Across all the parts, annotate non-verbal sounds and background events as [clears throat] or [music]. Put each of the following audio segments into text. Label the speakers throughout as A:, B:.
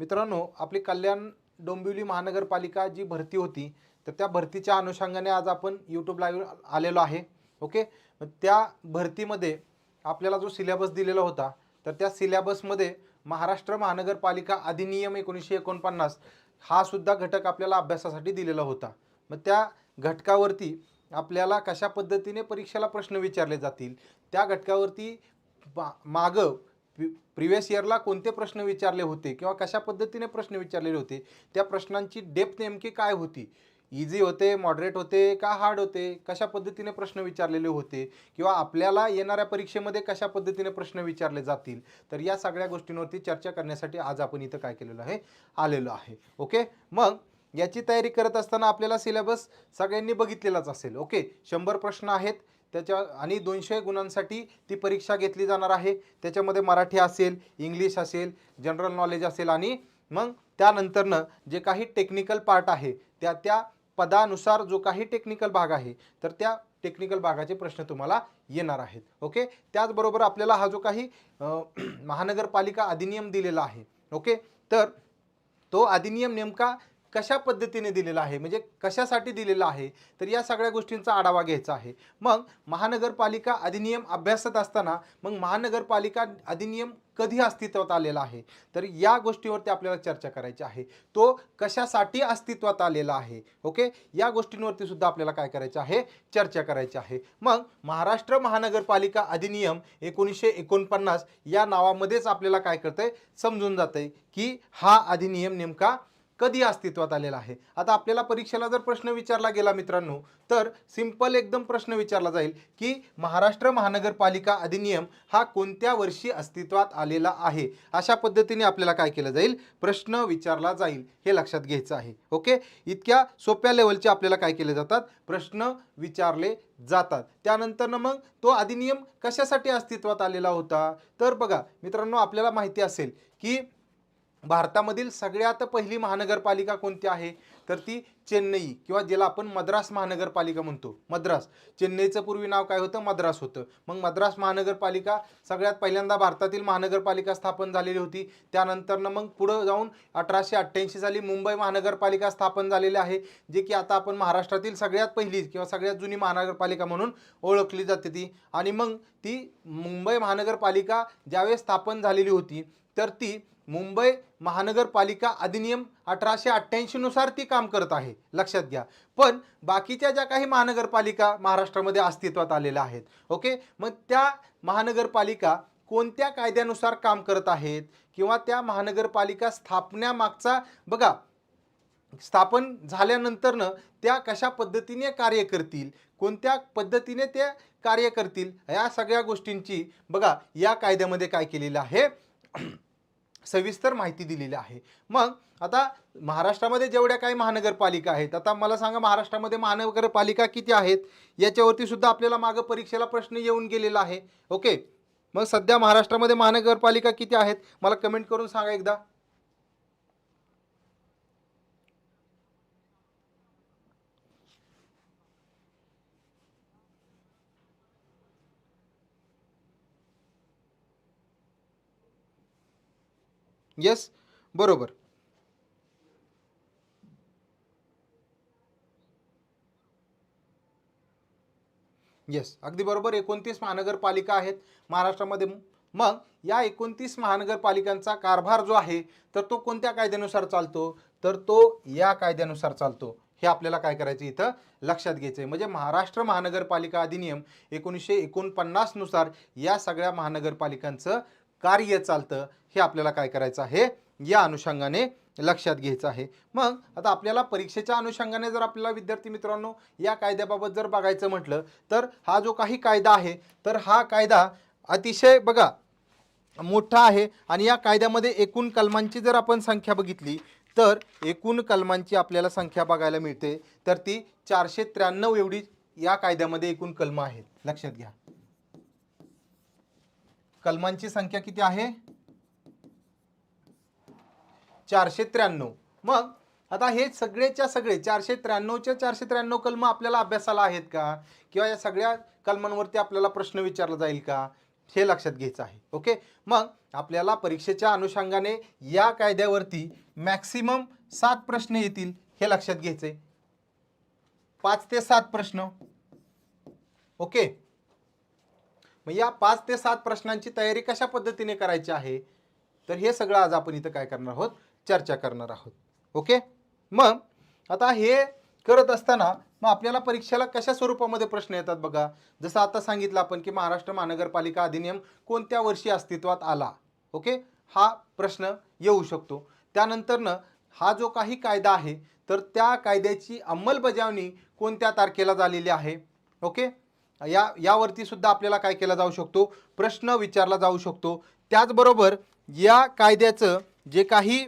A: मित्रांनो आपली कल्याण डोंबिवली महानगरपालिका जी भरती होती तर त्या भरतीच्या अनुषंगाने आज आपण यूट्यूब लाईव्ह आलेलो आहे ओके मग त्या भरतीमध्ये आपल्याला जो सिलेबस दिलेला होता तर त्या सिलेबसमध्ये महाराष्ट्र महानगरपालिका अधिनियम एकोणीसशे एकोणपन्नास हा सुद्धा घटक आपल्याला अभ्यासासाठी दिलेला होता. मग त्या घटकावरती आपल्याला कशा पद्धतीने परीक्षेला प्रश्न विचारले जातील त्या घटकावरती मा मागं प्रिव्हियस इयरला कोणते प्रश्न विचारले होते किंवा कशा पद्धतीने प्रश्न विचारलेले होते त्या प्रश्नांची डेप्थ नेमकी काय होती? इझी होते मॉडरेट होते का हार्ड होते? कशा पद्धतीने प्रश्न विचारलेले होते? किंवा आपल्याला येणाऱ्या परीक्षेमध्ये कशा पद्धतीने प्रश्न विचारले जातील? तर या सगळ्या गोष्टींवरती चर्चा करण्यासाठी आज आपण इथं काय केलेलं आहे? आलेलो आहे. ओके? मग याची तयारी करत असताना आपल्याला सिलेबस सगळ्यांनी बघितलेलाच असेल. ओके? शंभर प्रश्न आहेत. त्याच्या आणि दोनशे गुणांसाठी ती परीक्षा घेतली जाणार आहे. त्याच्यामध्ये मराठी असेल इंग्लिश असेल जनरल नॉलेज असेल आणि मग त्यानंतरनं जे काही टेक्निकल पार्ट आहे त्या त्या पदानुसार जो काही टेक्निकल भाग आहे तर त्या टेक्निकल भागाचे प्रश्न तुम्हाला येणार आहेत. ओके त्याचबरोबर आपल्याला हा जो काही महानगरपालिका अधिनियम दिलेला आहे. ओके तर तो अधिनियम नेमका कशा पद्धतीने दिलेला आहे? म्हणजे कशासाठी दिलेला आहे? तर या सगळ्या गोष्टींचा आढावा घ्यायचा आहे. मग महानगरपालिका अधिनियम अभ्यासत असताना मग महानगरपालिका अधिनियम कधी अस्तित्वात आलेला आहे? तर या गोष्टीवरती आपल्याला चर्चा करायची आहे. तो कशासाठी अस्तित्वात आलेला आहे? ओके? या गोष्टींवरती सुद्धा आपल्याला काय करायचं आहे? चर्चा करायची आहे. मग महाराष्ट्र महानगरपालिका अधिनियम एकोणीसशे एकोणपन्नास या नावामध्येच आपल्याला काय करतंय? समजून जातंय की हा अधिनियम नेमका कधी अस्तित्वात आलेला आहे? आता आपल्याला परीक्षेला जर प्रश्न विचारला गेला मित्रांनो तर सिंपल एकदम प्रश्न विचारला जाईल की महाराष्ट्र महानगरपालिका अधिनियम हा कोणत्या वर्षी अस्तित्वात आलेला आहे? अशा पद्धतीने आपल्याला काय केलं जाईल? प्रश्न विचारला जाईल हे लक्षात घ्यायचं आहे. ओके? इतक्या सोप्या लेवलचे आपल्याला काय केले जातात? प्रश्न विचारले जातात. त्यानंतरनं मग तो अधिनियम कशासाठी अस्तित्वात आलेला होता? तर बघा मित्रांनो आपल्याला माहिती असेल की भारतामधील सगळ्यात पहिली महानगरपालिका कोणती आहे? तर ती चेन्नई किंवा ज्याला आपण मद्रास महानगरपालिका म्हणतो. मद्रास. चेन्नईचं पूर्वी नाव काय होतं? मद्रास होतं. मग मद्रास महानगरपालिका सगळ्यात पहिल्यांदा भारतातील महानगरपालिका स्थापन झालेली होती. त्यानंतरनं मग पुढं जाऊन अठराशे अठ्ठ्याऐंशी साली मुंबई महानगरपालिका स्थापन झालेली आहे जे की आता आपण महाराष्ट्रातील सगळ्यात पहिली किंवा सगळ्यात जुनी महानगरपालिका म्हणून ओळखली जाते ती. आणि मग ती मुंबई महानगरपालिका ज्यावेळेस स्थापन झालेली होती तर ती मुंबई महानगरपालिका अधिनियम अठराशे अठ्ठ्याऐंशीनुसार ती काम करत आहे. लक्षात घ्या. पण बाकीच्या ज्या काही महानगरपालिका महाराष्ट्रामध्ये अस्तित्वात आलेल्या आहेत ओके? मग त्या महानगरपालिका कोणत्या कायद्यानुसार काम करत आहेत किंवा त्या महानगरपालिका स्थापण्यामागचा बघा स्थापन झाल्यानंतरनं त्या कशा पद्धतीने कार्य करतील कोणत्या पद्धतीने ते कार्य करतील या सगळ्या गोष्टींची बघा या कायद्यामध्ये काय केलेलं आहे. सविस्तर माहिती दिलेली आहे. मग आता महाराष्ट्रामध्ये जेवढ्या काही महानगरपालिका आहेत आता मला सांगा महाराष्ट्रामध्ये महानगरपालिका किती आहेत? याच्यावरती सुद्धा आपल्याला मागं परीक्षेला प्रश्न येऊन गेलेला आहे. ओके? मग सध्या महाराष्ट्रामध्ये महानगरपालिका किती आहेत? मला कमेंट करून सांगा एकदा. यस बरोबर. येस अगदी बरोबर. एकोणतीस महानगरपालिका आहेत महाराष्ट्रामध्ये. मग या एकोणतीस महानगरपालिकांचा कारभार जो आहे तर तो कोणत्या कायद्यानुसार चालतो? तर तो या कायद्यानुसार चालतो. हे आपल्याला काय करायचं इथं? लक्षात घ्यायचं आहे म्हणजे महाराष्ट्र महानगरपालिका अधिनियम एकोणीसशे एकोणपन्नासनुसार या सगळ्या महानगरपालिकांचं कार्य चालतं. हे आपल्याला काय करायचं आहे? या अनुषंगाने लक्षात घ्यायचं आहे. मग आता आपल्याला परीक्षेच्या अनुषंगाने जर आपल्याला विद्यार्थी मित्रांनो या कायद्याबाबत जर बघायचं म्हटलं तर हा जो काही कायदा आहे तर हा कायदा अतिशय बघा मोठा आहे. आणि या कायद्यामध्ये एकूण कलमांची जर आपण संख्या बघितली तर एकूण कलमांची आपल्याला संख्या बघायला मिळते. तर ती चारशे त्र्याण्णव एवढी या कायद्यामध्ये एकूण कलमं आहेत. लक्षात घ्या. कलमांची संख्या किती आहे? चारशे त्र्याण्णव. मग आता हे सगळेच्या सगळे चारशे त्र्याण्णवच्या चारशे त्र्याण्णव कलम आपल्याला अभ्यासाला आहेत का? किंवा या सगळ्या कलमांवरती आपल्याला प्रश्न विचारला जाईल का? हे लक्षात घ्यायचं आहे. ओके? मग आपल्याला परीक्षेच्या अनुषंगाने या कायद्यावरती मॅक्सिमम सात प्रश्न येतील हे लक्षात घ्यायचे पाच ते सात प्रश्न. ओके? मग या पाच ते सात प्रश्नांची तयारी कशा पद्धतीने करायची आहे? तर हे सगळं आज आपण इथं काय करणार आहोत? चर्चा करणार आहोत. ओके? मग आता हे करत असताना मग आपल्याला परीक्षेला कशा स्वरूपामध्ये प्रश्न येतात बघा? जसं आता सांगितलं आपण की महाराष्ट्र महानगरपालिका अधिनियम कोणत्या वर्षी अस्तित्वात आला? ओके? हा प्रश्न येऊ शकतो. त्यानंतरनं हा जो काही कायदा आहे तर त्या कायद्याची अंमलबजावणी कोणत्या तारखेला झालेली आहे? ओके? या यावरती सुद्धा आपल्याला काय केला जाऊ शकतो? प्रश्न विचारला जाऊ शकतो. त्याचबरोबर या कायद्याचं जे काही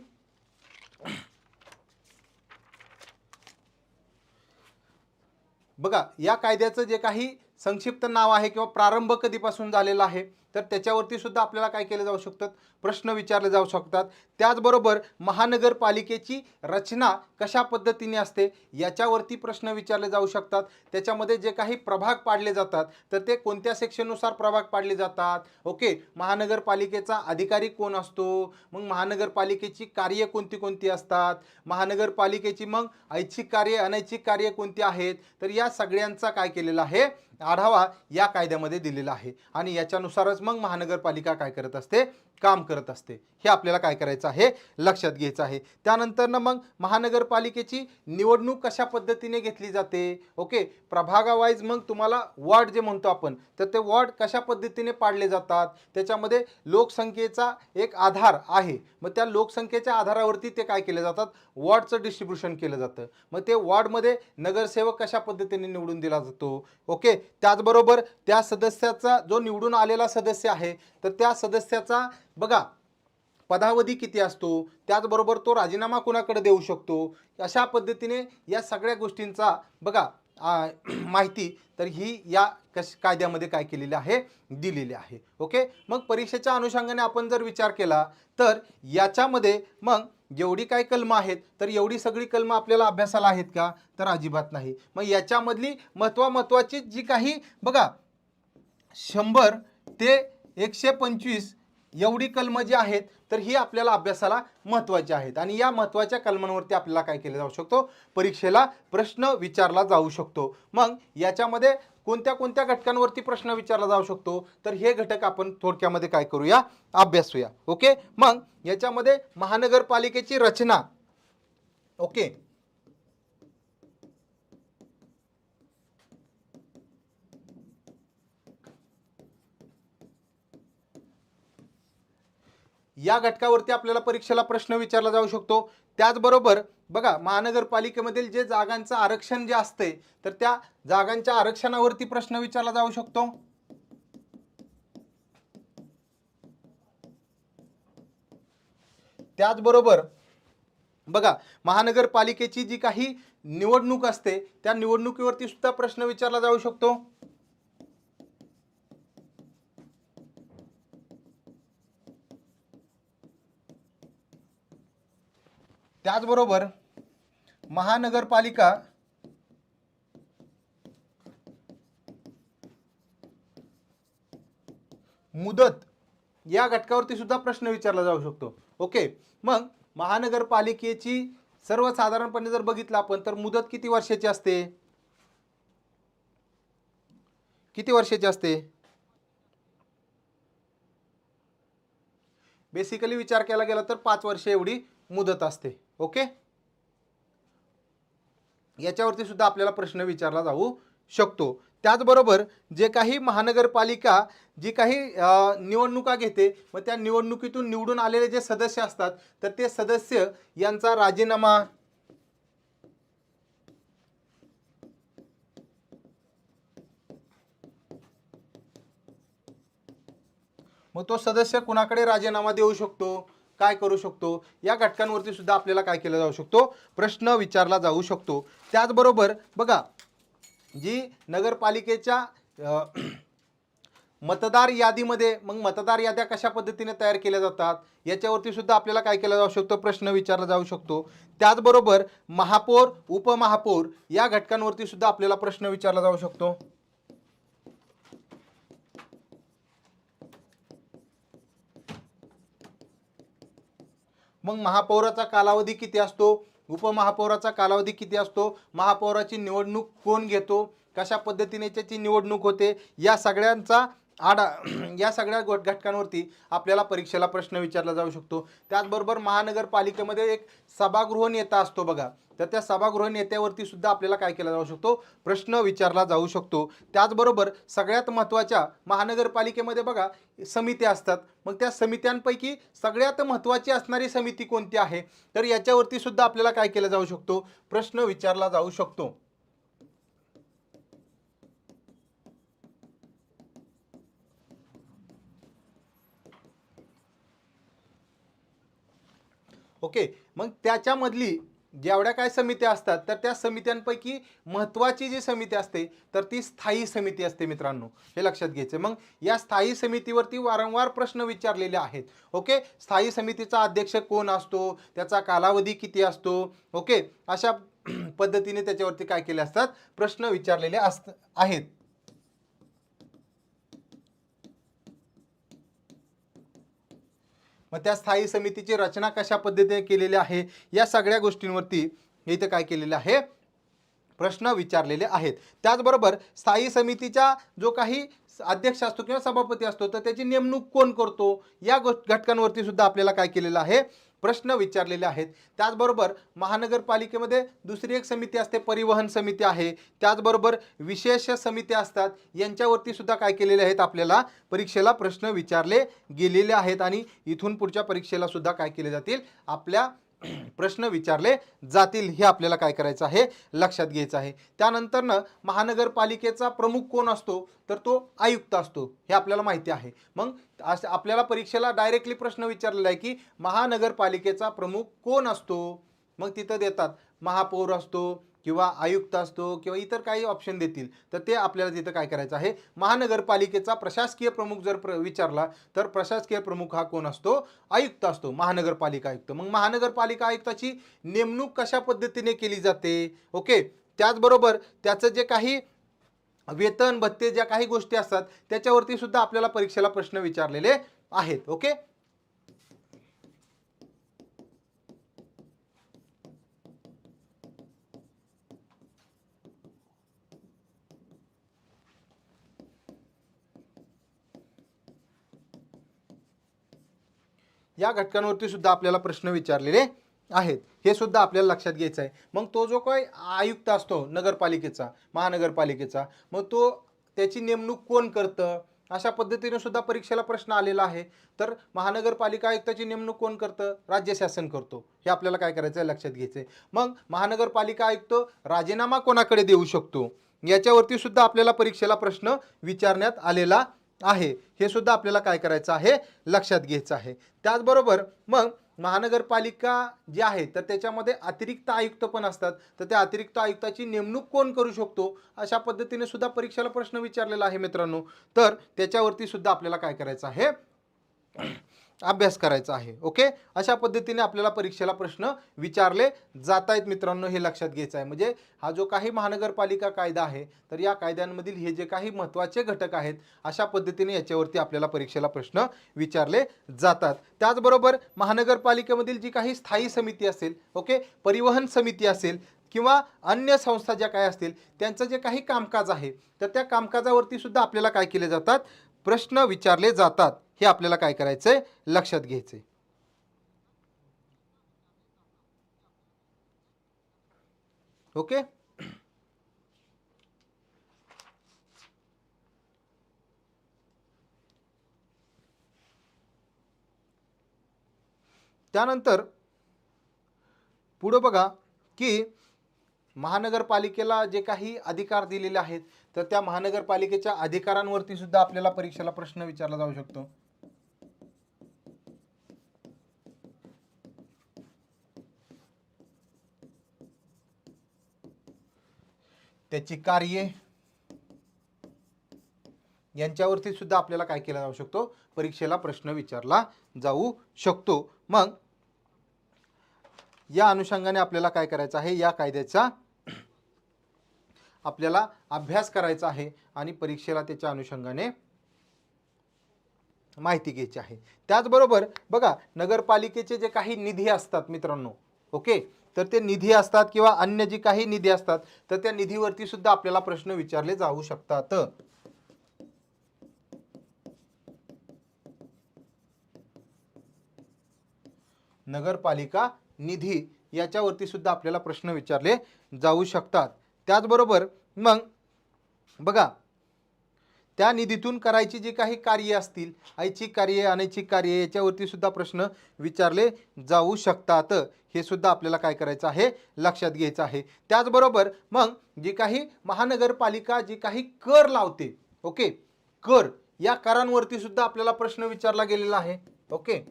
A: बघा या कायद्याचं जे काही संक्षिप्त नाव आहे किंवा प्रारंभ कधीपासून झालेला आहे तर त्याच्यावरती सुद्धा आपल्याला काय केले जाऊ शकतात प्रश्न विचारले जाऊ शकतात. त्याचबरोबर महानगरपालिकेची रचना कशा पद्धतीने असते? याच्यावरती प्रश्न विचारले जाऊ शकतात. त्याच्यामध्ये जे काही प्रभाग पाडले जातात तर ते कोणत्या सेक्शननुसार प्रभाग पाडले जातात? ओके महानगरपालिकेचा अधिकारी कोण असतो? मग महानगरपालिकेची कार्य कोणती कोणती असतात? महानगरपालिकेची मग ऐच्छिक कार्य अनैच्छिक कार्य कोणती आहेत? तर या सगळ्यांचा काय केलेला आहे? आढावा या कायद्यामध्ये दिलेला आहे. आणि याच्यानुसारच मग महानगरपालिका काय करत असते? काम करत असते. हे आपल्याला काय करायचं आहे? लक्षात घ्यायचं आहे. त्यानंतरनं मग महानगरपालिकेची निवडणूक कशा पद्धतीने घेतली जाते? ओके? प्रभागावाईज मग तुम्हाला वॉर्ड जे म्हणतो आपण तर ते वॉर्ड कशा पद्धतीने पाडले जातात? त्याच्यामध्ये लोकसंख्येचा एक आधार आहे. मग त्या लोकसंख्येच्या आधारावरती ते काय केले जातात? वॉर्डचं डिस्ट्रीब्युशन केलं जातं. मग ते वॉर्डमध्ये नगरसेवक कशा पद्धतीने निवडून दिला जातो? ओके? त्याचबरोबर त्या सदस्याचा जो निवडून आलेला सदस्य आहे तर त्या सदस्याचा बघा पदावधी किती असतो? त्याचबरोबर तो राजीनामा कुणाकडे देऊ शकतो? अशा पद्धतीने या सगळ्या गोष्टींचा बघा [clears throat] माहिती तर ही या कश कायद्यामध्ये काय केलेली आहे? दिलेली आहे. ओके? मग परीक्षेच्या अनुषंगाने आपण जर विचार केला तर याच्यामध्ये मग जेवढी काय कलमं आहेत तर एवढी सगळी कलमं आपल्याला अभ्यासाला आहेत का? तर अजिबात नाही. मग याच्यामधली महत्वा महत्त्वाची जी काही बघा शंभर ते एकशे पंचवीस एवढी कलमं जी आहेत तर ही आपल्याला अभ्यासाला महत्त्वाची आहेत. आणि या महत्त्वाच्या कलमांवरती आपल्याला काय केलं जाऊ शकतो? परीक्षेला प्रश्न विचारला जाऊ शकतो. मग याच्यामध्ये कोणत्या कोणत्या घटकांवरती प्रश्न विचारला जाऊ शकतो? तर हे घटक आपण थोडक्यामध्ये काय करूया? अभ्यासूया ओके? मग याच्यामध्ये महानगरपालिकेची रचना. ओके? या घटकावरती आपल्याला परीक्षेला प्रश्न विचारला जाऊ शकतो. त्याचबरोबर बघा महानगरपालिकेमधील जे जागांचं आरक्षण जे असते तर त्या जागांच्या आरक्षणावरती प्रश्न विचारला जाऊ शकतो. त्याचबरोबर बघा महानगरपालिकेची जी काही निवडणूक असते त्या निवडणुकीवरती सुद्धा प्रश्न विचारला जाऊ शकतो. त्याचबरोबर महानगरपालिका मुदत या घटकावरती सुद्धा प्रश्न विचारला जाऊ शकतो. ओके मग महानगरपालिकेची सर्वसाधारणपणे जर बघितलं आपण तर मुदत किती वर्षाची असते? किती वर्षाची असते? बेसिकली विचार केला गेला तर पाच वर्ष एवढी. मुदत असते. ओके? याच्यावरती सुद्धा आपल्याला प्रश्न विचारला जाऊ शकतो. त्याचबरोबर जे काही महानगरपालिका जी काही निवडणुका घेते मग त्या निवडणुकीतून निवडून आलेले जे सदस्य असतात तर ते सदस्य यांचा राजीनामा मग तो सदस्य कुणाकडे राजीनामा देऊ शकतो? काय करू शकतो? या घटकांवरती सुद्धा आपल्याला काय केलं जाऊ शकतो? प्रश्न विचारला जाऊ शकतो. त्याचबरोबर बघा जी नगरपालिकेच्या [clears throat] मतदार यादीमध्ये मग मतदार याद्या कशा पद्धतीने तयार केल्या जातात? याच्यावरती सुद्धा आपल्याला काय केला जाऊ शकतो? प्रश्न विचारला जाऊ शकतो. त्याचबरोबर महापौर उपमहापौर या घटकांवरती सुद्धा आपल्याला प्रश्न विचारला जाऊ शकतो. मग महापौराचा कालावधी किती असतो? उपमहापौराचा कालावधी किती असतो? महापौराची निवडणूक कोण घेतो? कशा पद्धतीने त्याची निवडणूक होते? या सगळ्यांचा आडा [clears throat] या सगळ्या गोट- घटकांवरती आपल्याला परीक्षेला प्रश्न विचारला जाऊ शकतो. त्याचबरोबर महानगरपालिकेमध्ये एक सभागृह नेता असतो बघा. तर त्या सभागृह नेत्यावरती सुद्धा आपल्याला काय केला जाऊ शकतो? प्रश्न विचारला जाऊ शकतो. त्याचबरोबर सगळ्यात महत्त्वाच्या महानगरपालिकेमध्ये बघा समित्या असतात. मग त्या समित्यांपैकी सगळ्यात महत्त्वाची असणारी समिती कोणती आहे? तर याच्यावरती सुद्धा आपल्याला काय केलं जाऊ शकतो? प्रश्न विचारला जाऊ शकतो. ओके. मग त्याच्यामधली जेवढ्या काय समित्या असतात तर त्या समित्यांपैकी महत्त्वाची जी समिती असते तर ती स्थायी समिती असते मित्रांनो. हे लक्षात घ्यायचं मग या स्थायी समितीवरती वारंवार प्रश्न विचारलेले आहेत. ओके? स्थायी समितीचा अध्यक्ष कोण असतो? त्याचा कालावधी किती असतो? ओके? अशा [clears throat] पद्धतीने त्याच्यावरती काय केले असतात? प्रश्न विचारलेले असत आहेत. मग त्या स्थायी समितीची रचना कशा पद्धतीने केलेली आहे? या सगळ्या गोष्टींवरती इथं काय केलेलं आहे? प्रश्न विचारलेले आहेत. त्याचबरोबर स्थायी समितीचा जो काही अध्यक्ष असतो किंवा सभापती असतो तर त्याची नेमणूक कोण करतो? या गोष्ट घटकांवरती सुद्धा आपल्याला काय केलेलं आहे? प्रश्न विचारलेले आहेत. त्याचबरोबर महानगरपालिकेमध्ये दुसरी एक समिती असते परिवहन समिती आहे. त्याचबरोबर विशेष समित्या असतात. यांच्यावरती सुद्धा काय केलेले आहेत आपल्याला? परीक्षेला प्रश्न विचारले गेलेले आहेत आणि इथून पुढच्या परीक्षेला सुद्धा काय केले जातील? आपल्या [clears throat] प्रश्न विचारले जातील हे आपल्याला काय करायचं आहे? लक्षात घ्यायचं आहे. त्यानंतरनं महानगरपालिकेचा प्रमुख कोण असतो? तर तो आयुक्त असतो. हे आपल्याला माहिती आहे. मग आपल्याला परीक्षेला डायरेक्टली प्रश्न विचारलेला आहे की महानगरपालिकेचा प्रमुख कोण असतो? मग तिथं देतात. महापौर असतो किंवा आयुक्त असतो किंवा इतर काही ऑप्शन देतील तर ते आपल्याला तिथं काय करायचं आहे? महानगरपालिकेचा प्रशासकीय प्रमुख जर प्र विचारला तर प्रशासकीय प्रमुख हा कोण असतो? आयुक्त असतो महानगरपालिका आयुक्त. मग महानगरपालिका आयुक्ताची नेमणूक कशा पद्धतीने केली जाते? ओके? त्याचबरोबर त्याचं जे काही वेतन भत्ते ज्या काही गोष्टी असतात त्याच्यावरती सुद्धा आपल्याला परीक्षेला प्रश्न विचारलेले आहेत. ओके? या घटकांवरती सुद्धा आपल्याला प्रश्न विचारलेले आहेत. हे सुद्धा आपल्याला लक्षात घ्यायचं आहे. मग तो जो काही आयुक्त असतो नगरपालिकेचा महानगरपालिकेचा मग तो त्याची नेमणूक कोण करतं? अशा पद्धतीने सुद्धा परीक्षेला प्रश्न आलेला आहे. तर महानगरपालिका आयुक्ताची नेमणूक कोण करतं? राज्य शासन करतो. हे आपल्याला काय करायचं आहे? लक्षात घ्यायचं आहे. मग महानगरपालिका आयुक्त राजीनामा कोणाकडे देऊ शकतो? याच्यावरती सुद्धा आपल्याला परीक्षेला प्रश्न विचारण्यात आलेला आहे. हे सुद्धा आपल्याला काय करायचं आहे? लक्षात घ्यायचं आहे. त्याचबरोबर मग महानगरपालिका जी आहे तर त्याच्यामध्ये अतिरिक्त आयुक्त पण असतात. तर त्या अतिरिक्त आयुक्ताची नेमणूक कोण करू शकतो? अशा पद्धतीने सुद्धा परीक्षेला प्रश्न विचारलेला आहे मित्रांनो. तर त्याच्यावरती सुद्धा आपल्याला काय करायचं आहे? अभ्यास करायचा आहे ओके? अशा पद्धतीने आपल्याला परीक्षेला प्रश्न विचारले जात आहेत मित्रांनो हे लक्षात घ्यायचं आहे. म्हणजे हा जो काही महानगरपालिका कायदा आहे तर या कायद्यांमधील हे जे काही महत्त्वाचे घटक आहेत अशा पद्धतीने याच्यावरती आपल्याला परीक्षेला प्रश्न विचारले जातात. त्याचबरोबर महानगरपालिकेमधील जी काही स्थायी समिती असेल ओके? परिवहन समिती असेल किंवा अन्य संस्था ज्या काय असतील त्यांचं जे काही कामकाज आहे तर त्या कामकाजावरती सुद्धा आपल्याला काय केले जातात? प्रश्न विचारले जातात. हे आपल्याला काय करायचं आहे लक्षात घ्यायचं आहे ओके? त्यानंतर पुढं बघा की महानगरपालिकेला जे काही अधिकार दिलेले आहेत तर त्या महानगरपालिकेच्या अधिकारांवरती सुद्धा आपल्याला परीक्षेला प्रश्न विचारला जाऊ शकतो. त्याची कार्ये. यांच्यावरती सुद्धा आपल्याला काय केला जाऊ शकतो? परीक्षेला प्रश्न विचारला जाऊ शकतो. मग या अनुषंगाने आपल्याला काय करायचं आहे? या कायद्याचा आपल्याला अभ्यास करायचा आहे आणि परीक्षेला त्याच्या अनुषंगाने माहिती घ्यायची आहे. त्याचबरोबर बघा नगरपालिकेचे जे काही निधी असतात मित्रांनो ओके? तर ते निधी असतात किंवा अन्य जी काही निधी असतात तर त्या निधीवरती सुद्धा आपल्याला प्रश्न विचारले जाऊ शकतात. नगरपालिका निधी याच्यावरती सुद्धा आपल्याला प्रश्न विचारले जाऊ शकतात. त्याचबरोबर मग बघा त्या निधीतून करायची जी काही कार्य असतील ऐच्छिक कार्य अनैच्छिक कार्य याच्यावरती सुद्धा प्रश्न विचारले जाऊ शकतात. हे सुद्धा आपल्याला काय करायचं आहे? लक्षात घ्यायचं आहे. त्याचबरोबर मग जी काही महानगरपालिका जी काही कर लावते ओके? कर या करांवरती सुद्धा आपल्याला प्रश्न विचारला गेलेला आहे ओके?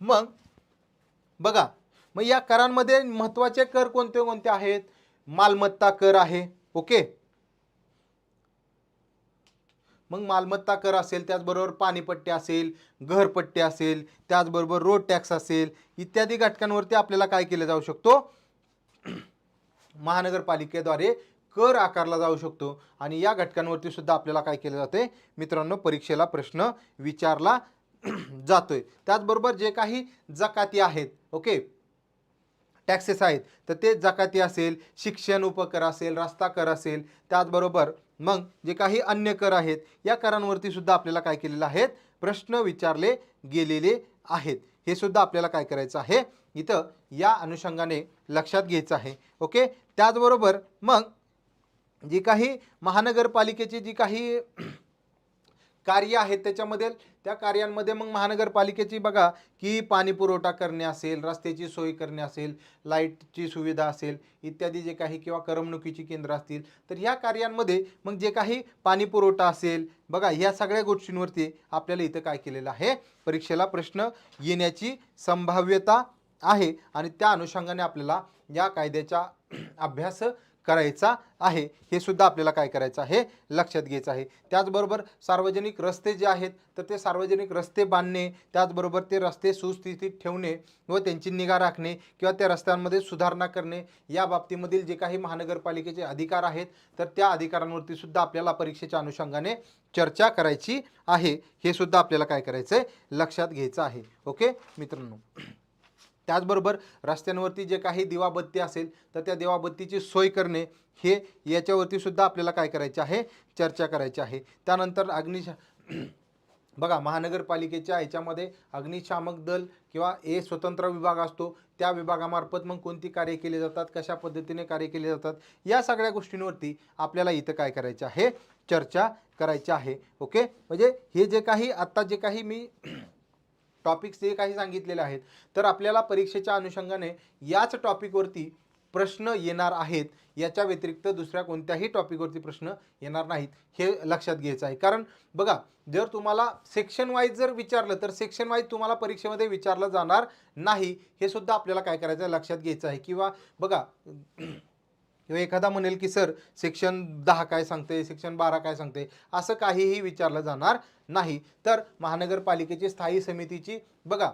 A: मग बघा मग या करांमध्ये महत्त्वाचे कर कोणते कोणते आहेत? मालमत्ता कर आहे. ओके? मग मालमत्ता कर असेल त्याचबरोबर पाणीपट्टी असेल घरपट्टी असेल त्याचबरोबर रोड टॅक्स असेल इत्यादी घटकांवरती आपल्याला काय केलं जाऊ शकतो? महानगरपालिकेद्वारे कर आकारला जाऊ शकतो. आणि या घटकांवरती सुद्धा आपल्याला काय केलं जाते मित्रांनो परीक्षेला प्रश्न विचारला जातोय. त्याचबरोबर जे काही जकाती आहेत ओके? टॅक्सेस आहेत तर ते जकाती असेल शिक्षण उपकर असेल रस्ता कर असेल त्याचबरोबर मग जे काही अन्य कर आहेत या करांवरती सुद्धा आपल्याला काय केलेलं आहेत प्रश्न विचारले गेलेले आहेत. हे सुद्धा आपल्याला काय करायचं आहे? इथं या अनुषंगाने लक्षात घ्यायचं आहे. ओके? त्याचबरोबर मग जी काही महानगरपालिकेची जी काही कार्य आहेत त्याच्यामध्ये. त्या कार्यांमध्ये मग महानगरपालिकेची बघा की पाणी पुरवठा करणे असेल रस्त्याची सोय करणे असेल लाईटची सुविधा असेल इत्यादी जे काही किंवा करमणुकीची केंद्र असतील तर ह्या कार्यांमध्ये मग जे काही पाणी पुरवठा असेल बघा ह्या सगळ्या गोष्टींवरती आपल्याला इथं काय केलेलं आहे? परीक्षेला प्रश्न येण्याची संभाव्यता आहे आणि त्या अनुषंगाने आपल्याला या कायद्याचा अभ्यास करायचा आहे. हे सुद्धा आपल्याला काय करायचं आहे? लक्षात घ्यायचं आहे. त्याचबरोबर सार्वजनिक रस्ते जे आहेत तर ते सार्वजनिक रस्ते बांधणे त्याचबरोबर ते रस्ते सुस्थितीत ठेवणे व त्यांची निगा राखणे किंवा त्या रस्त्यांमध्ये सुधारणा करणे या बाबतीमधील जे काही महानगरपालिकेचे अधिकार आहेत तर त्या अधिकारांवरती सुद्धा आपल्याला परीक्षेच्या अनुषंगाने चर्चा करायची आहे. हे सुद्धा आपल्याला काय करायचं आहे लक्षात घ्यायचं आहे. ओके? मित्रांनो. त्याचबरोबर रस्त्यांवरती जे काही दिवाबत्ती असेल तर त्या दिवाबत्तीची सोय करणे हे याच्यावरती सुद्धा आपल्याला काय करायचे आहे? चर्चा करायची आहे. त्यानंतर अग्निशा [clears throat] बघा महानगरपालिकेच्या याच्यामध्ये अग्निशामक दल किंवा ए स्वतंत्र विभाग असतो त्या विभागामार्फत मग कोणती कार्य केली जातात कशा पद्धतीने कार्य केले जातात या सगळ्या गोष्टींवरती आपल्याला इथं काय करायचं आहे? चर्चा करायची आहे. ओके? म्हणजे हे जे काही आत्ता जे काही मी [clears throat] टॉपिक्स जे काही सांगितलेले आहेत. तर आपल्याला परीक्षेच्या अनुषंगाने याच टॉपिकवरती प्रश्न येणार आहेत. याच्या व्यतिरिक्त दुसऱ्या कोणत्याही टॉपिकवरती प्रश्न येणार नाहीत हे लक्षात घ्यायचं आहे. कारण बघा जर तुम्हाला सेक्शन वाईज जर विचारलं तर सेक्शन वाईज तुम्हाला परीक्षेमध्ये विचारलं जाणार नाही. हे सुद्धा आपल्याला काय करायचं आहे? लक्षात घ्यायचं आहे. किंवा बघा किंवा एखादा म्हणेल की सर सेक्शन दहा काय सांगते सेक्शन बारा काय सांगते असं काहीही विचारलं जाणार नाही. तर महानगरपालिकेची स्थायी समितीची बघा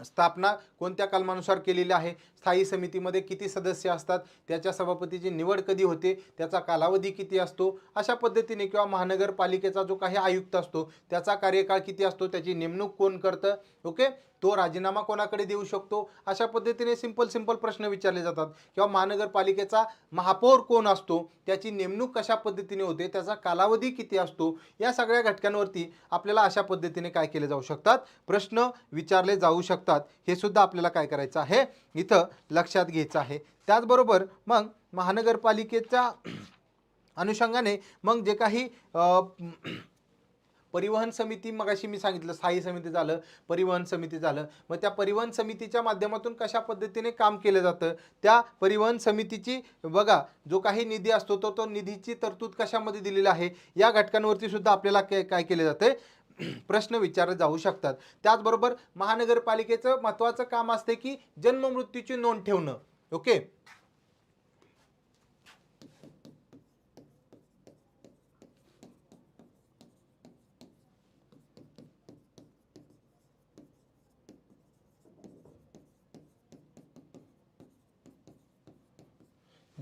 A: स्थापना कोणत्या कलमानुसार केलेली आहे? स्थायी समितीमध्ये किती सदस्य असतात? त्याच्या सभापतीची निवड कधी होते? त्याचा कालावधी किती असतो? अशा पद्धतीने किंवा महानगरपालिकेचा जो काही आयुक्त असतो त्याचा कार्यकाळ किती असतो? त्याची नेमणूक कोण करतं? ओके? तो राजीनामा कोणाकडे देऊ शकतो? अशा पद्धतीने सिंपल सिंपल प्रश्न विचारले जातात. किंवा महानगरपालिकेचा महापौर कोण असतो? त्याची नेमणूक कशा पद्धतीने होते? त्याचा कालावधी किती असतो? या सगळ्या घटकांवरती आपल्याला अशा पद्धतीने काय केले जाऊ शकतात? प्रश्न विचारले जाऊ शकतात. हे सुद्धा आपल्याला काय करायचं आहे? इथं लक्षात घ्यायचं आहे. त्याचबरोबर मग महानगरपालिकेच्या [clears throat] अनुषंगाने मग जे काही परिवहन समिती मगाशी मी सांगितलं स्थायी समिती झालं परिवहन समिती झालं. मग त्या परिवहन समितीच्या माध्यमातून कशा पद्धतीने काम केलं जातं? त्या परिवहन समितीची बघा जो काही निधी असतो तो तो निधीची तरतूद कशामध्ये दिलेली आहे? या घटकांवरती सुद्धा आपल्याला काय काय केले जाते [clears throat] प्रश्न विचारले जाऊ शकतात. त्याचबरोबर महानगरपालिकेचं महत्त्वाचं काम असते की जन्म मृत्यूची नोंद ठेवणं. ओके?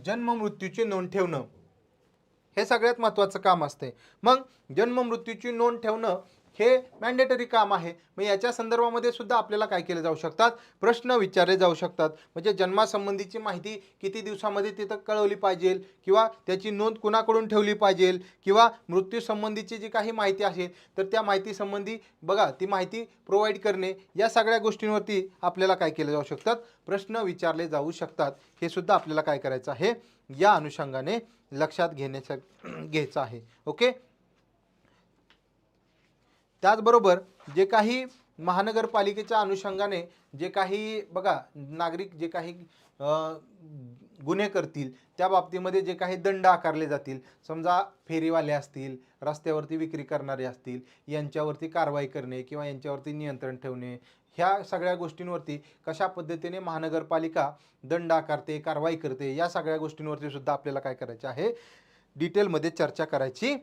A: जन्म मृत्यूची नोंद ठेवणं. हे सगळ्यात महत्त्वाचं काम असते मग जन्म मृत्यूची नोंद ठेवणं हे मॅन्डेटरी काम आहे. मग याच्या संदर्भामध्ये सुद्धा आपल्याला काय केले जाऊ शकतात? प्रश्न विचारले जाऊ शकतात. म्हणजे जन्मासंबंधीची माहिती किती दिवसामध्ये तिथं कळवली पाहिजे? किंवा त्याची नोंद कुणाकडून ठेवली पाहिजे? किंवा मृत्यूसंबंधीची जी काही माहिती असेल तर त्या माहितीसंबंधी बघा ती माहिती प्रोव्हाइड करणे या सगळ्या गोष्टींवरती आपल्याला काय केले जाऊ शकतात? प्रश्न विचारले जाऊ शकतात. हे सुद्धा आपल्याला काय करायचं आहे? या अनुषंगाने लक्षात घेण्याचं [clears throat] घ्यायचं आहे. ओके? त्याचबरोबर जे काही महानगरपालिकेच्या अनुषंगाने जे काही बघा नागरिक जे काही गुन्हे करतील त्या बाबतीमध्ये जे काही दंड आकारले जातील समजा फेरीवाले असतील रस्त्यावरती विक्री करणारे असतील यांच्यावरती कारवाई करणे किंवा यांच्यावरती नियंत्रण ठेवणे ह्या सगळ्या गोष्टींवरती कशा पद्धतीने महानगरपालिका दंड आकारते कारवाई करते या सगळ्या गोष्टींवरती सुद्धा आपल्याला काय करायचे आहे? डिटेलमध्ये चर्चा करायची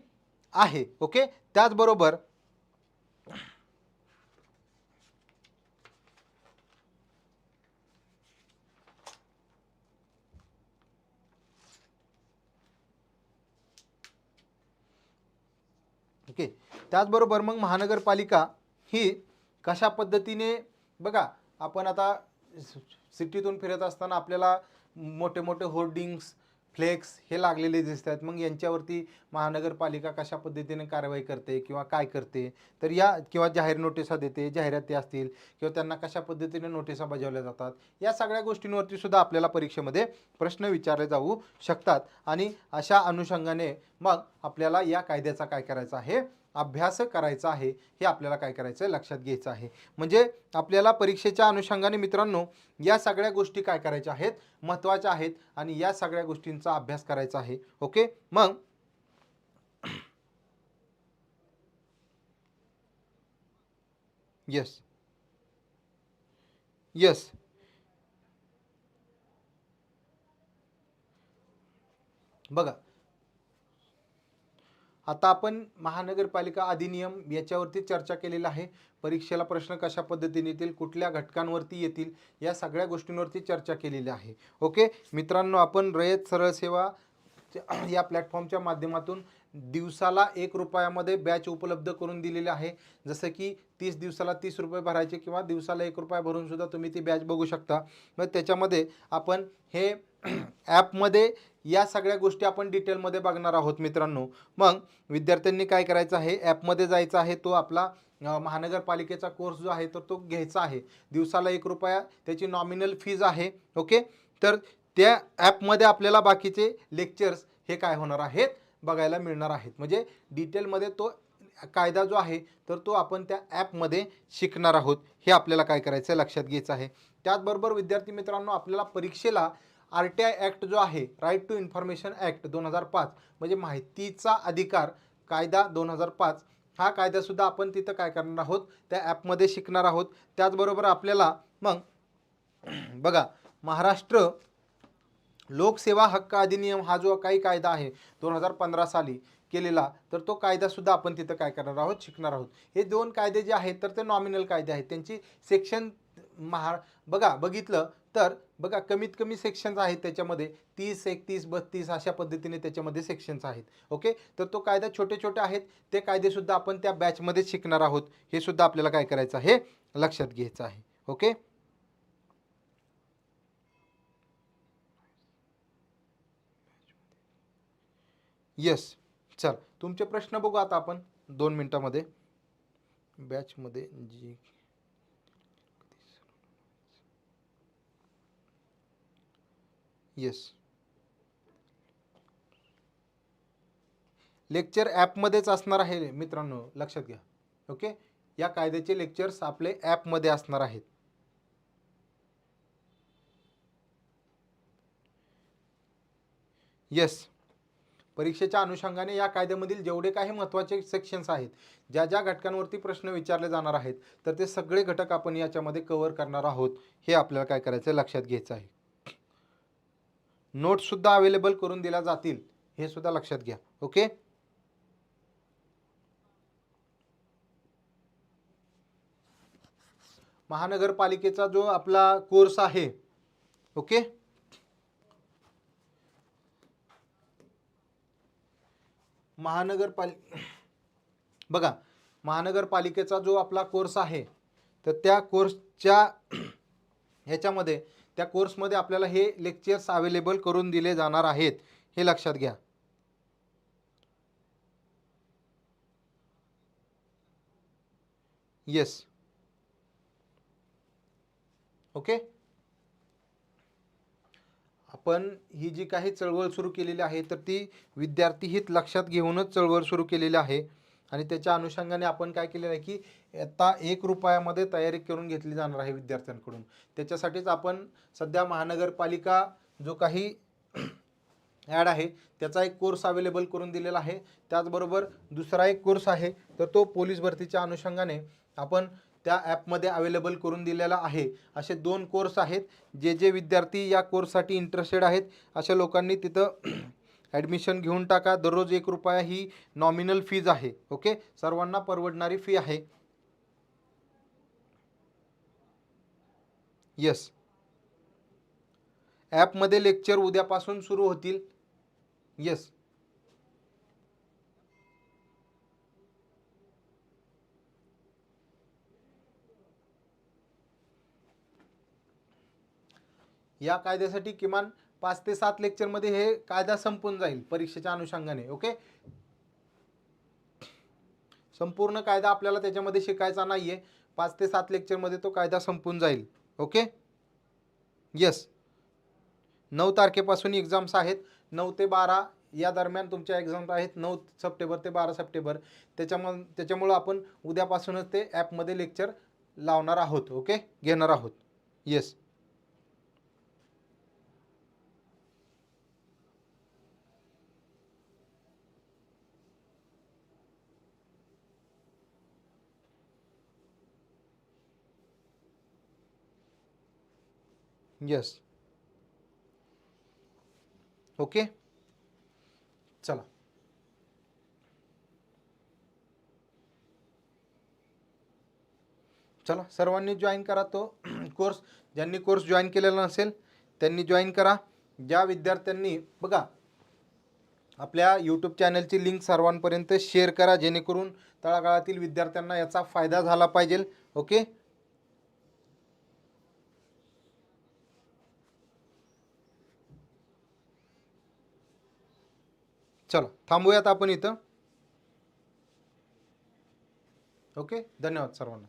A: आहे ओके? त्याचबरोबर ओके? त्याचबरोबर मग महानगरपालिका ही कशा पद्धतीने बघा आपण आता सिटीतून फिरत असताना आपल्याला मोठे मोठे होर्डिंग्स फ्लेक्स हे लागलेले दिसत आहेत मग यांच्यावरती महानगरपालिका कशा पद्धतीने कारवाई करते किंवा काय करते? तर या किंवा जाहीर नोटिसा देते जाहिराती असतील किंवा त्यांना कशा पद्धतीने नोटिसा बजावल्या जातात? या सगळ्या गोष्टींवरती सुद्धा आपल्याला परीक्षेमध्ये प्रश्न विचारले जाऊ शकतात. आणि अशा अनुषंगाने मग आपल्याला या कायद्याचा काय करायचा आहे? अभ्यास करायचा आहे हे आपल्याला काय करायचं आहे लक्षात घ्यायचं आहे. म्हणजे आपल्याला परीक्षेच्या अनुषंगाने मित्रांनो या सगळ्या गोष्टी काय करायच्या आहेत? महत्त्वाच्या आहेत आणि या सगळ्या गोष्टींचा अभ्यास करायचा आहे. ओके? मग येस येस बघा. आता आपण महानगरपालिका अधिनियम याच्यावरती चर्चा केलेला आहे. परीक्षेला प्रश्न कशा पद्धतीने येतील कुठल्या घटकांवरती येतील या सगळ्या गोष्टींवरती चर्चा केलेली आहे. ओके? मित्रांनो आपण रयत सरळ सेवा [clears throat] या प्लॅटफॉर्मच्या माध्यमातून दिवसाला एक रुपयामध्ये बॅच उपलब्ध करून दिलेली आहे. जसं की तीस दिवसाला तीस रुपये भरायचे किंवा दिवसाला एक रुपया भरूनसुद्धा तुम्ही ती बॅच बघू शकता. मग त्याच्यामध्ये आपण हे [clears throat] ॲपमध्ये या सगळ्या गोष्टी आपण डिटेलमध्ये बघणार आहोत मित्रांनो. मग विद्यार्थ्यांनी काय करायचं आहे? ॲपमध्ये जायचं आहे तो आपला महानगरपालिकेचा कोर्स जो आहे तर तो घ्यायचा आहे. दिवसाला एक रुपया त्याची नॉमिनल फीज आहे ओके? तर त्या ॲपमध्ये आपल्याला बाकीचे लेक्चर्स हे काय होणार आहेत? बघायला मिळणार आहेत. म्हणजे डिटेलमध्ये तो कायदा जो आहे तर तो आपण त्या ॲपमध्ये शिकणार आहोत. हे आपल्याला काय करायचं आहे लक्षात घ्यायचं आहे. त्याचबरोबर विद्यार्थी मित्रांनो आपल्याला परीक्षेला आर टी आय ॲक्ट जो आहे राईट टू इन्फॉर्मेशन ॲक्ट दोन हजार पाच म्हणजे माहितीचा अधिकार कायदा दोन हजार पाच हा कायदासुद्धा आपण तिथं काय करणार आहोत? त्या ॲपमध्ये शिकणार आहोत. त्याचबरोबर आपल्याला मग [clears throat] बघा महाराष्ट्र लोकसेवा हक्क अधिनियम हा जो काही कायदा आहे दोन हजार पंधरा साली केलेला तर तो कायदासुद्धा आपण तिथं काय करणार आहोत? शिकणार आहोत. हे दोन कायदे जे आहेत तर ते नॉमिनल कायदे आहेत. त्यांची सेक्शन महा बघा बघितलं तर बघा कमीत कमी सेक्शन्स आहेत त्याच्यामध्ये. तीस एकतीस बत्तीस अशा पद्धतीने त्याच्यामध्ये सेक्शन्स आहेत. ओके तर तो कायदा छोटे छोटे आहेत. ते कायदेसुद्धा आपण त्या बॅचमध्ये शिकणार आहोत. हे सुद्धा आपल्याला काय करायचं आहे? लक्षात घ्यायचं आहे. ओके येस चल. तुमचे प्रश्न बघू आता आपण दोन मिनटामध्ये. बॅचमध्ये जी येस लेक्चर ॲपमध्येच असणार आहे मित्रांनो लक्षात घ्या. ओके या कायद्याचे लेक्चर्स आपले ॲपमध्ये असणार आहेत. येस परीक्षेच्या अनुषंगाने या कायद्यामधील जेवढे काही महत्त्वाचे सेक्शन्स आहेत ज्या ज्या घटकांवरती प्रश्न विचारले जाणार आहेत तर ते सगळे घटक आपण याच्यामध्ये कव्हर करणार आहोत. हे आपल्याला काय करायचं लक्षात घ्यायचं आहे. नोट्ससुद्धा अवेलेबल करून दिल्या जातील. हे सुद्धा लक्षात घ्या. ओके महानगरपालिकेचा जो आपला कोर्स आहे ओके महानगरपालिका बघा महानगरपालिकेचा जो आपला कोर्स आहे तर त्या कोर्सच्या [clears throat] ह्याच्यामध्ये त्या कोर्समध्ये आपल्याला हे लेक्चर्स अवेलेबल करून दिले जाणार आहेत हे लक्षात घ्या. येस ओके आपण ही जी काही चळवळ सुरू केलेली आहे तर ती विद्यार्थी हित लक्षात घेऊनच चळवळ सुरू केलेली आहे. आणि त्याच्या अनुषंगाने आपण काय केलेलं आहे की आता एक रुपयामध्ये तयारी करून घेतली जाणार आहे विद्यार्थ्यांकडून. त्याच्यासाठीच आपण सध्या महानगरपालिका जो काही [clears throat] ॲड आहे त्याचा एक कोर्स अवेलेबल करून दिलेला आहे. त्याचबरोबर दुसरा एक कोर्स आहे तर तो पोलीस भरतीच्या अनुषंगाने आपण त्या ॲपमध्ये अवेलेबल करून दिलेला आहे. असे दोन कोर्स आहेत. जे जे विद्यार्थी या कोर्ससाठी इंटरेस्टेड आहेत अशा लोकांनी तिथं [clears throat] ॲडमिशन घेऊन टाका. दररोज एक रुपया ही नॉमिनल फीज आहे. ओके सर्वांना परवडणारी फी आहे. येस ॲपमध्ये लेक्चर उद्यापासून सुरू होतील. येस या कायद्यासाठी किमान पाच ते सात लेक्चरमध्ये हे कायदा संपून जाईल परीक्षेच्या अनुषंगाने ओके संपूर्ण कायदा आपल्याला त्याच्यामध्ये शिकायचा नाही आहे पाच ते सात लेक्चरमध्ये तो कायदा संपून जाईल ओके येस नऊ तारखेपासून एक्झाम्स आहेत. नऊ ते बारा या दरम्यान तुमच्या एक्झाम्स आहेत. नऊ सप्टेंबर ते बारा सप्टेंबर. त्याच्यामुळे त्याच्यामुळं आपण उद्यापासूनच ते ॲपमध्ये लेक्चर लावणार आहोत ओके घेणार आहोत. येस येस ओके चला. चला सर्वांनी जॉईन करा तो [clears throat] कोर्स ज्यांनी कोर्स जॉईन केलेला नसेल त्यांनी जॉईन करा. ज्या विद्यार्थ्यांनी बघा आपल्या यूट्यूब चॅनलची लिंक सर्वांपर्यंत शेअर करा जेणेकरून तळागाळातील विद्यार्थ्यांना याचा फायदा झाला पाहिजे. ओके चला थांबूयात आपण इथं. ओके? धन्यवाद सर्वांना.